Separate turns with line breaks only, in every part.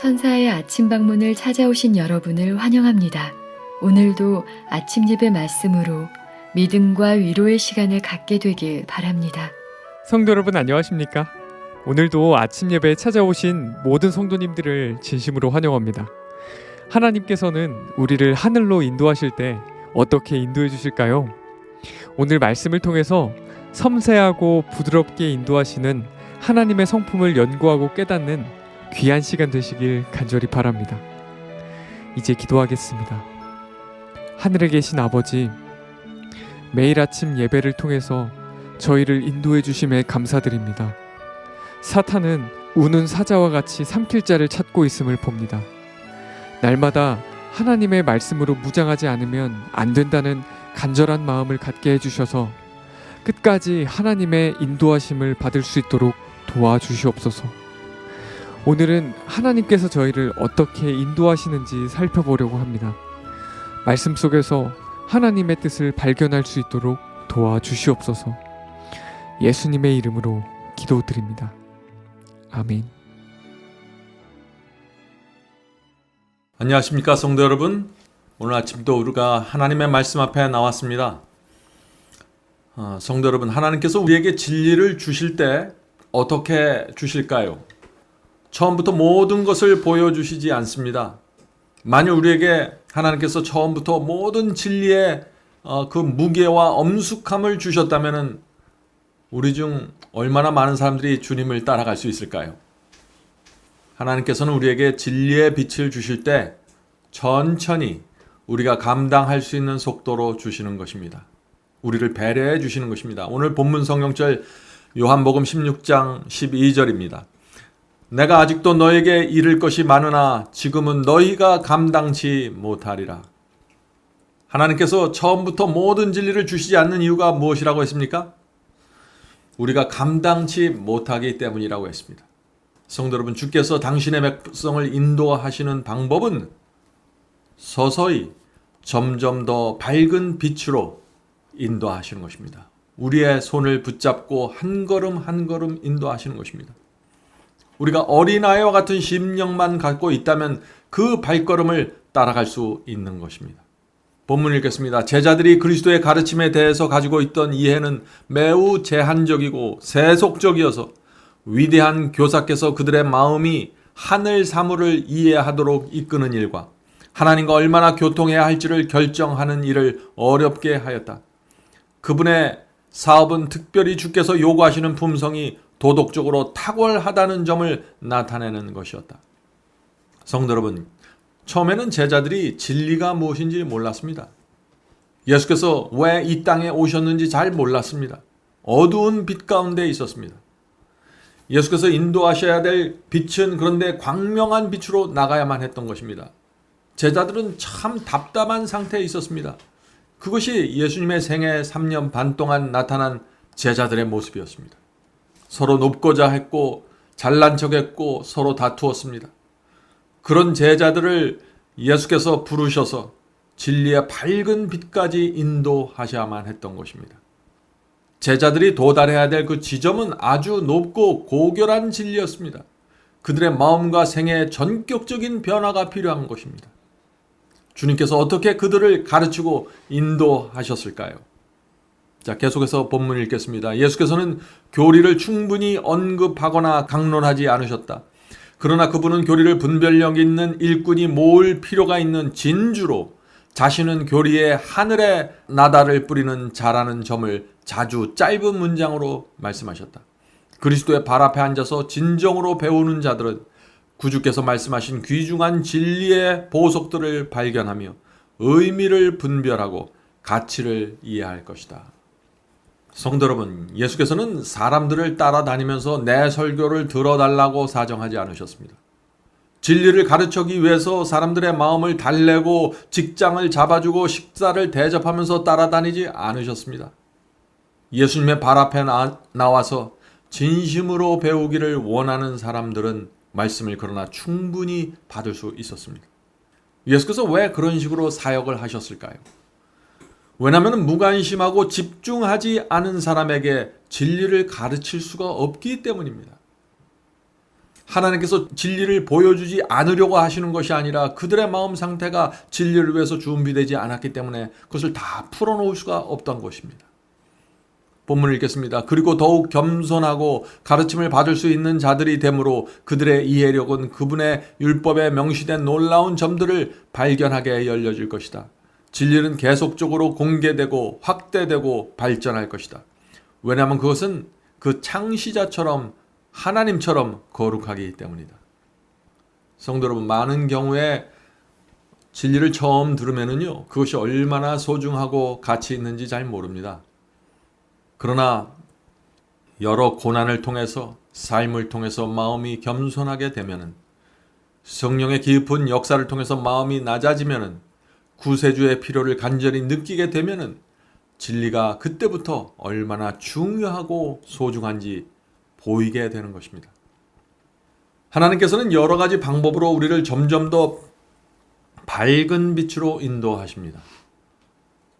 천사의 아침 방문을 찾아오신 여러분을 환영합니다. 오늘도 아침 예배 말씀으로 믿음과 위로의 시간을 갖게 되길 바랍니다.
성도 여러분 안녕하십니까? 오늘도 아침 예배에 찾아오신 모든 성도님들을 진심으로 환영합니다. 하나님께서는 우리를 하늘로 인도하실 때 어떻게 인도해 주실까요? 오늘 말씀을 통해서 섬세하고 부드럽게 인도하시는 하나님의 성품을 연구하고 깨닫는 귀한 시간 되시길 간절히 바랍니다. 이제 기도하겠습니다. 하늘에 계신 아버지, 매일 아침 예배를 통해서 저희를 인도해 주심에 감사드립니다. 사탄은 우는 사자와 같이 삼킬 자를 찾고 있음을 봅니다. 날마다 하나님의 말씀으로 무장하지 않으면 안 된다는 간절한 마음을 갖게 해주셔서 끝까지 하나님의 인도하심을 받을 수 있도록 도와주시옵소서. 오늘은 하나님께서 저희를 어떻게 인도하시는지 살펴보려고 합니다. 말씀 속에서 하나님의 뜻을 발견할 수 있도록 도와주시옵소서. 예수님의 이름으로 기도드립니다. 아멘.
안녕하십니까 성도 여러분 오늘 아침도 우리가 하나님의 말씀 앞에 나왔습니다 어, 성도 여러분 하나님께서 우리에게 진리를 주실 때 어떻게 주실까요? 처음부터 모든 것을 보여주시지 않습니다 만일 우리에게 하나님께서 처음부터 모든 진리의 어, 그 무게와 엄숙함을 주셨다면 우리 중 얼마나 많은 사람들이 주님을 따라갈 수 있을까요? 하나님께서는 우리에게 진리의 빛을 주실 때 천천히 우리가 감당할 수 있는 속도로 주시는 것입니다. 우리를 배려해 주시는 것입니다. 오늘 본문 성경절 요한복음 16장 12절입니다. 내가 아직도 너에게 이를 것이 많으나 지금은 너희가 감당치 못하리라. 하나님께서 처음부터 모든 진리를 주시지 않는 이유가 무엇이라고 했습니까? 우리가 감당치 못하기 때문이라고 했습니다. 성도 여러분, 주께서 당신의 백성을 인도하시는 방법은 서서히 점점 더 밝은 빛으로 인도하시는 것입니다. 우리의 손을 붙잡고 한 걸음 한 걸음 인도하시는 것입니다. 우리가 어린아이와 같은 심령만 갖고 있다면 그 발걸음을 따라갈 수 있는 것입니다. 본문 읽겠습니다. 제자들이 그리스도의 가르침에 대해서 가지고 있던 이해는 매우 제한적이고 세속적이어서 위대한 교사께서 그들의 마음이 하늘 사물을 이해하도록 이끄는 일과 하나님과 얼마나 교통해야 할지를 결정하는 일을 어렵게 하였다. 그분의 사업은 특별히 주께서 요구하시는 품성이 도덕적으로 탁월하다는 점을 나타내는 것이었다. 성도 여러분, 처음에는 제자들이 진리가 무엇인지 몰랐습니다. 예수께서 왜 이 땅에 오셨는지 잘 몰랐습니다. 어두운 빛 가운데 있었습니다. 예수께서 인도하셔야 될 빛은 그런데 광명한 빛으로 나가야만 했던 것입니다. 제자들은 참 답답한 상태에 있었습니다. 그것이 예수님의 생애 3년 반 동안 나타난 제자들의 모습이었습니다. 서로 높고자 했고 잘난 척했고 서로 다투었습니다. 그런 제자들을 예수께서 부르셔서 진리의 밝은 빛까지 인도하셔야만 했던 것입니다. 제자들이 도달해야 될 그 지점은 아주 높고 고결한 진리였습니다. 그들의 마음과 생애에 전격적인 변화가 필요한 것입니다. 주님께서 어떻게 그들을 가르치고 인도하셨을까요? 자, 계속해서 본문 읽겠습니다. 예수께서는 교리를 충분히 언급하거나 강론하지 않으셨다. 그러나 그분은 교리를 분별력 있는 일꾼이 모을 필요가 있는 진주로 자신은 교리에 하늘의 나다를 뿌리는 자라는 점을 자주 짧은 문장으로 말씀하셨다. 그리스도의 발 앞에 앉아서 진정으로 배우는 자들은 구주께서 말씀하신 귀중한 진리의 보석들을 발견하며 의미를 분별하고 가치를 이해할 것이다. 성도 여러분, 예수께서는 사람들을 따라다니면서 내 설교를 들어달라고 사정하지 않으셨습니다. 진리를 가르치기 위해서 사람들의 마음을 달래고 직장을 잡아주고 식사를 대접하면서 따라다니지 않으셨습니다. 예수님의 발 앞에 나, 나와서 진심으로 배우기를 원하는 사람들은 말씀을 그러나 충분히 받을 수 있었습니다. 예수께서 왜 그런 식으로 사역을 하셨을까요? 왜냐하면 무관심하고 집중하지 않은 사람에게 진리를 가르칠 수가 없기 때문입니다. 하나님께서 진리를 보여주지 않으려고 하시는 것이 아니라 그들의 마음 상태가 진리를 위해서 준비되지 않았기 때문에 그것을 다 풀어놓을 수가 없던 것입니다. 본문을 읽겠습니다. 그리고 더욱 겸손하고 가르침을 받을 수 있는 자들이 되므로 그들의 이해력은 그분의 율법에 명시된 놀라운 점들을 발견하게 열려질 것이다. 진리는 계속적으로 공개되고 확대되고 발전할 것이다. 왜냐하면 그것은 그 창시자처럼 하나님처럼 거룩하기 때문이다. 성도 여러분, 많은 경우에 진리를 처음 들으면은요, 그것이 얼마나 소중하고 가치 있는지 잘 모릅니다. 그러나 여러 고난을 통해서 삶을 통해서 마음이 겸손하게 되면은 성령의 깊은 역사를 통해서 마음이 낮아지면은 구세주의 필요를 간절히 느끼게 되면은 진리가 그때부터 얼마나 중요하고 소중한지 보이게 되는 것입니다. 하나님께서는 여러 가지 방법으로 우리를 점점 더 밝은 빛으로 인도하십니다.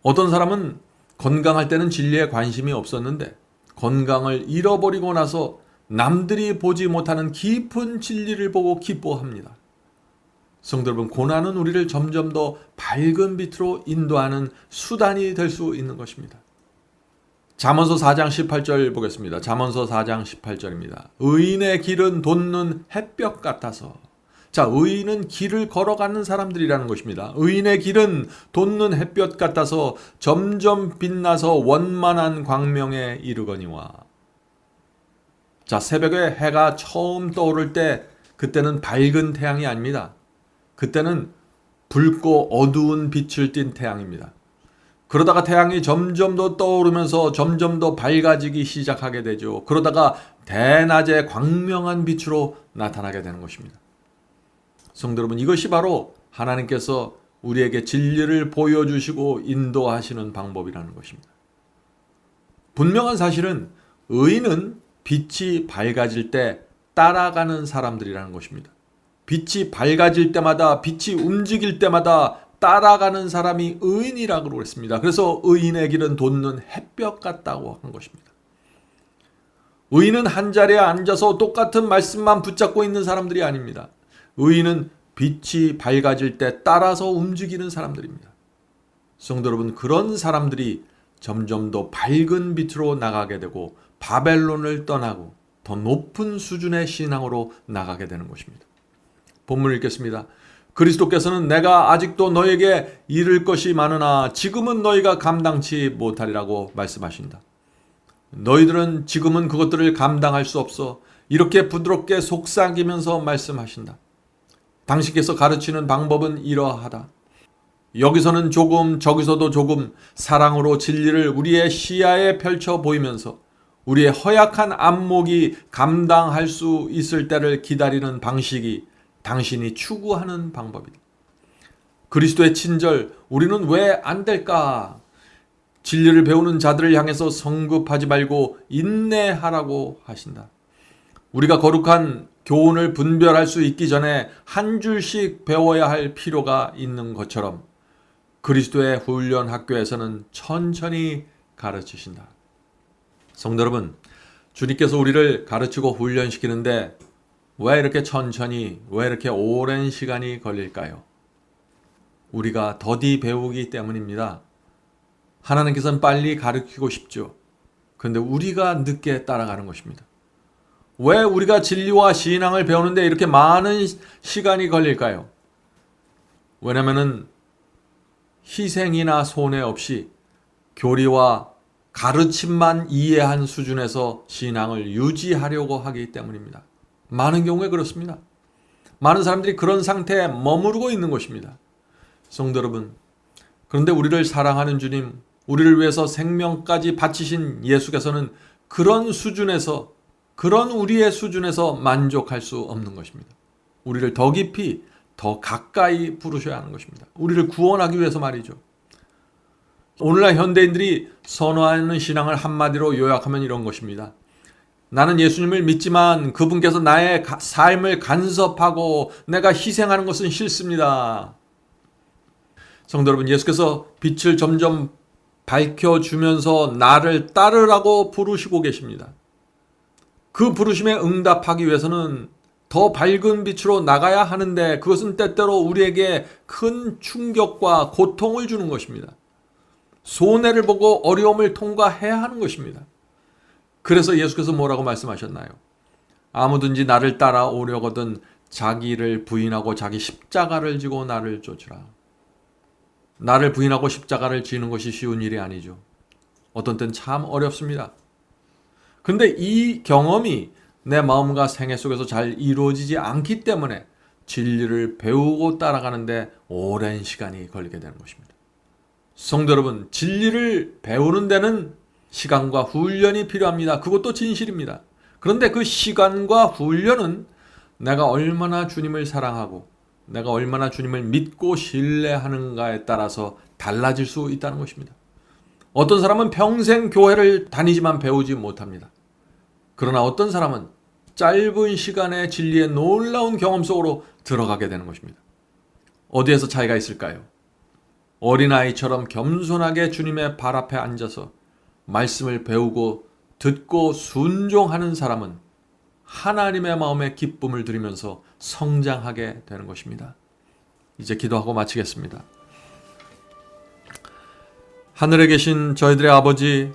어떤 사람은 건강할 때는 진리에 관심이 없었는데 건강을 잃어버리고 나서 남들이 보지 못하는 깊은 진리를 보고 기뻐합니다. 성도 여러분, 고난은 우리를 점점 더 밝은 빛으로 인도하는 수단이 될 수 있는 것입니다. 잠언서 4장 18절 보겠습니다. 잠언서 4장 18절입니다. 의인의 길은 돋는 햇볕 같아서 자, 의인은 길을 걸어가는 사람들이라는 것입니다. 의인의 길은 돋는 햇볕 같아서 점점 빛나서 원만한 광명에 이르거니와. 자, 새벽에 해가 처음 떠오를 때 그때는 밝은 태양이 아닙니다. 그때는 붉고 어두운 빛을 띤 태양입니다. 그러다가 태양이 점점 더 떠오르면서 점점 더 밝아지기 시작하게 되죠. 그러다가 대낮에 광명한 빛으로 나타나게 되는 것입니다. 성도 여러분, 이것이 바로 하나님께서 우리에게 진리를 보여주시고 인도하시는 방법이라는 것입니다. 분명한 사실은 의인은 빛이 밝아질 때 따라가는 사람들이라는 것입니다. 빛이 밝아질 때마다, 빛이 움직일 때마다 따라가는 사람이 의인이라고 그랬습니다. 그래서 의인의 길은 돋는 햇볕 같다고 하는 것입니다. 의인은 한 자리에 앉아서 똑같은 말씀만 붙잡고 있는 사람들이 아닙니다. 의인은 빛이 밝아질 때 따라서 움직이는 사람들입니다. 성도 여러분, 그런 사람들이 점점 더 밝은 빛으로 나가게 되고 바벨론을 떠나고 더 높은 수준의 신앙으로 나가게 되는 것입니다. 본문을 읽겠습니다. 그리스도께서는 내가 아직도 너에게 이를 것이 많으나 지금은 너희가 감당치 못하리라고 말씀하신다. 너희들은 지금은 그것들을 감당할 수 없어 이렇게 부드럽게 속삭이면서 말씀하신다. 당신께서 가르치는 방법은 이러하다. 여기서는 조금, 저기서도 조금 사랑으로 진리를 우리의 시야에 펼쳐 보이면서 우리의 허약한 안목이 감당할 수 있을 때를 기다리는 방식이 당신이 추구하는 방법이다. 그리스도의 친절, 우리는 왜 안 될까? 진리를 배우는 자들을 향해서 성급하지 말고 인내하라고 하신다. 우리가 거룩한 교훈을 분별할 수 있기 전에 한 줄씩 배워야 할 필요가 있는 것처럼 그리스도의 훈련 학교에서는 천천히 가르치신다. 성도 여러분, 주님께서 우리를 가르치고 훈련시키는데 왜 이렇게 천천히, 왜 이렇게 오랜 시간이 걸릴까요? 우리가 더디 배우기 때문입니다. 하나님께서는 빨리 가르치고 싶죠. 그런데 우리가 늦게 따라가는 것입니다. 왜 우리가 진리와 신앙을 배우는데 이렇게 많은 시간이 걸릴까요? 왜냐면은 희생이나 손해 없이 교리와 가르침만 이해한 수준에서 신앙을 유지하려고 하기 때문입니다. 많은 경우에 그렇습니다. 많은 사람들이 그런 상태에 머무르고 있는 것입니다. 성도 여러분, 그런데 우리를 사랑하는 주님, 우리를 위해서 생명까지 바치신 예수께서는 그런 수준에서, 그런 우리의 수준에서 만족할 수 없는 것입니다. 우리를 더 깊이, 더 가까이 부르셔야 하는 것입니다. 우리를 구원하기 위해서 말이죠. 오늘날 현대인들이 선호하는 신앙을 한마디로 요약하면 이런 것입니다. 나는 예수님을 믿지만 그분께서 나의 가- 삶을 간섭하고 내가 희생하는 것은 싫습니다. 성도 여러분, 예수께서 빛을 점점 밝혀주면서 나를 따르라고 부르시고 계십니다. 그 부르심에 응답하기 위해서는 더 밝은 빛으로 나가야 하는데 그것은 때때로 우리에게 큰 충격과 고통을 주는 것입니다. 손해를 보고 어려움을 통과해야 하는 것입니다. 그래서 예수께서 뭐라고 말씀하셨나요? 아무든지 나를 따라오려거든 자기를 부인하고 자기 십자가를 지고 나를 쫓으라. 나를 부인하고 십자가를 지는 것이 쉬운 일이 아니죠. 어떤 땐 참 어렵습니다. 근데 이 경험이 내 마음과 생애 속에서 잘 이루어지지 않기 때문에 진리를 배우고 따라가는데 오랜 시간이 걸리게 되는 것입니다. 성도 여러분, 진리를 배우는 데는 시간과 훈련이 필요합니다. 그것도 진실입니다. 그런데 그 시간과 훈련은 내가 얼마나 주님을 사랑하고 내가 얼마나 주님을 믿고 신뢰하는가에 따라서 달라질 수 있다는 것입니다. 어떤 사람은 평생 교회를 다니지만 배우지 못합니다. 그러나 어떤 사람은 짧은 시간에 진리의 놀라운 경험 속으로 들어가게 되는 것입니다. 어디에서 차이가 있을까요? 어린아이처럼 겸손하게 주님의 발 앞에 앉아서 말씀을 배우고 듣고 순종하는 사람은 하나님의 마음에 기쁨을 드리면서 성장하게 되는 것입니다. 이제 기도하고 마치겠습니다. 하늘에 계신 저희들의 아버지,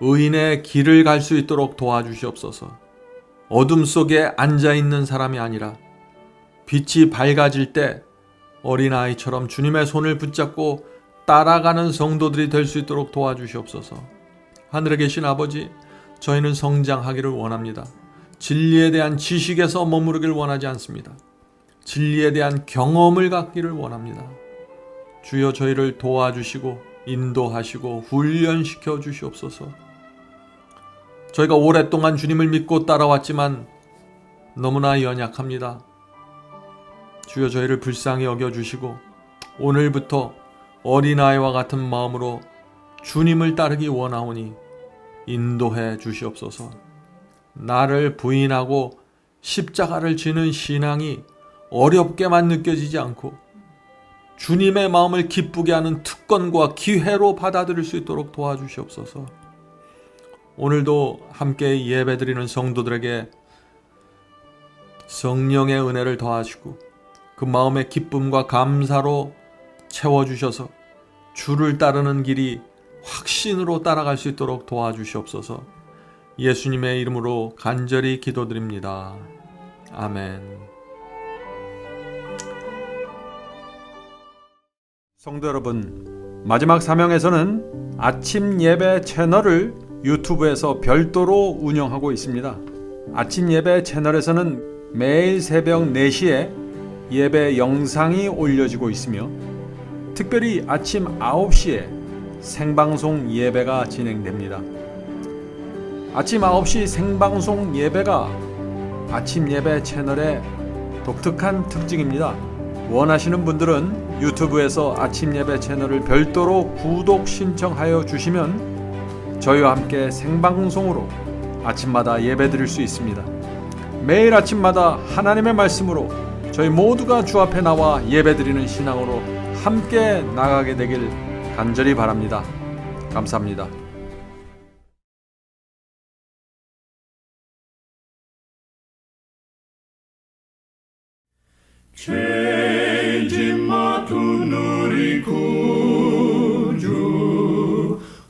의인의 길을 갈 수 있도록 도와주시옵소서. 어둠 속에 앉아 있는 사람이 아니라 빛이 밝아질 때 어린아이처럼 주님의 손을 붙잡고 따라가는 성도들이 될 수 있도록 도와주시옵소서. 하늘에 계신 아버지, 저희는 성장하기를 원합니다. 진리에 대한 지식에서 머무르길 원하지 않습니다. 진리에 대한 경험을 갖기를 원합니다. 주여 저희를 도와주시고 인도하시고 훈련시켜 주시옵소서. 저희가 오랫동안 주님을 믿고 따라왔지만 너무나 연약합니다. 주여 저희를 불쌍히 여겨 주시고 오늘부터 어린아이와 같은 마음으로 주님을 따르기 원하오니 인도해 주시옵소서. 나를 부인하고 십자가를 지는 신앙이 어렵게만 느껴지지 않고 주님의 마음을 기쁘게 하는 특권과 기회로 받아들일 수 있도록 도와주시옵소서. 오늘도 함께 예배드리는 성도들에게 성령의 은혜를 더하시고 그 마음의 기쁨과 감사로 채워주셔서 주를 따르는 길이 확신으로 따라갈 수 있도록 도와주시옵소서. 예수님의 이름으로 간절히 기도드립니다. 아멘. 성도 여러분, 마지막 사명에서는 아침 예배 채널을 유튜브에서 별도로 운영하고 있습니다. 아침 예배 채널에서는 매일 새벽 4시에 예배 영상이 올려지고 있으며 특별히 아침 9시에 생방송 예배가 진행됩니다. 아침 9시 생방송 예배가 아침 예배 채널의 독특한 특징입니다. 원하시는 분들은 유튜브에서 아침 예배 채널을 별도로 구독 신청하여 주시면 저희와 함께 생방송으로 아침마다 예배 드릴 수 있습니다. 매일 아침마다 하나님의 말씀으로 저희 모두가 주 앞에 나와 예배 드리는 신앙으로 함께 나가게 되길 간절히 바랍니다. 감사합니다.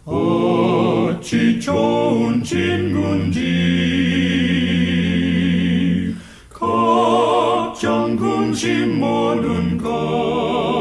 어찌 좋은 친군지 걱정 근심 모든 것